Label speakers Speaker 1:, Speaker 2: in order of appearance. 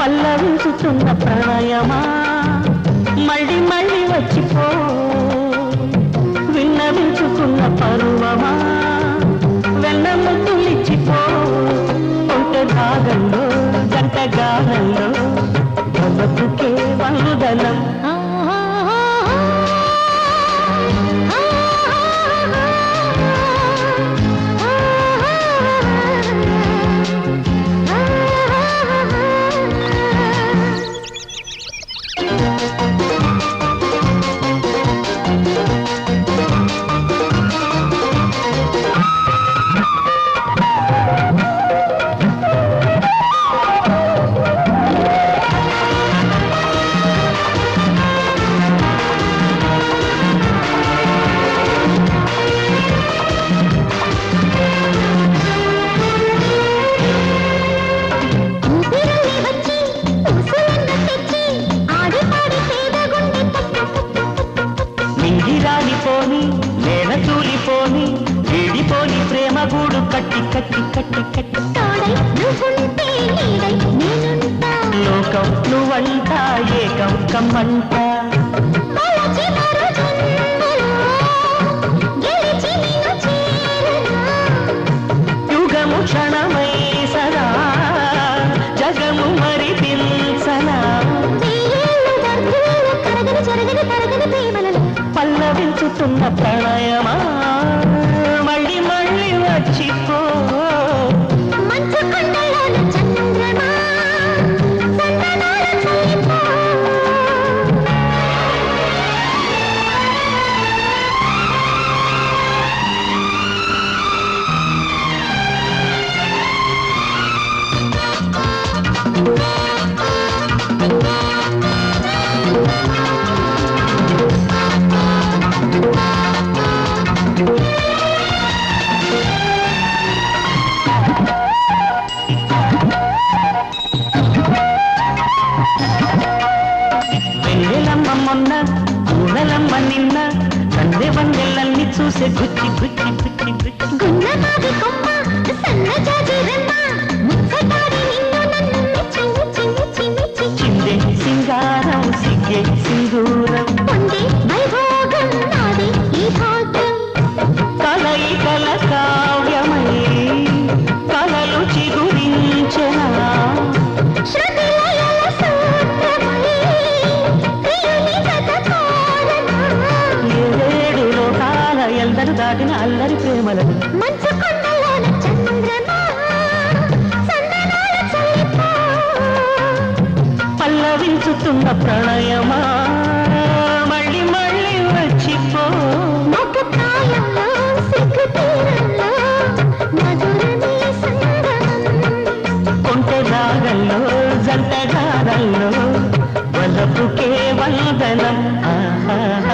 Speaker 1: పల్లవించుతున్న ప్రణయమా? మళ్ళీ మళ్ళీ వచ్చిపో. విన్నవించుకున్న పరువమా? వెన్న ముద్దులిచ్చిపో. ఒంటె భాగంలో గంట గానంలో బతుకే వందనం పోని నేల తూలిపోని వీడిపోని ప్రేమ గూడు కట్టి కట్టి కట్టి కట్టి. లోకం నువ్వంట ఏకం కమ్మంట. పల్లవించుతున్న ఊనలమ్మ నిన్న కందె వందెలన్నీ చూసే గుచ్చి గుచ్చి గుచ్చి గుచ్చి.
Speaker 2: గున్నమావి కొమ్మ సన్నజాజి
Speaker 1: ఎందరు దాటిన అల్లరి ప్రేమలను.
Speaker 2: మంచు కొండలోన చంద్రమా
Speaker 1: పల్లవించుతున్న ప్రణయమా మళ్ళీ మళ్ళీ వచ్చిపో వలపుకే వందనం. ఆహా.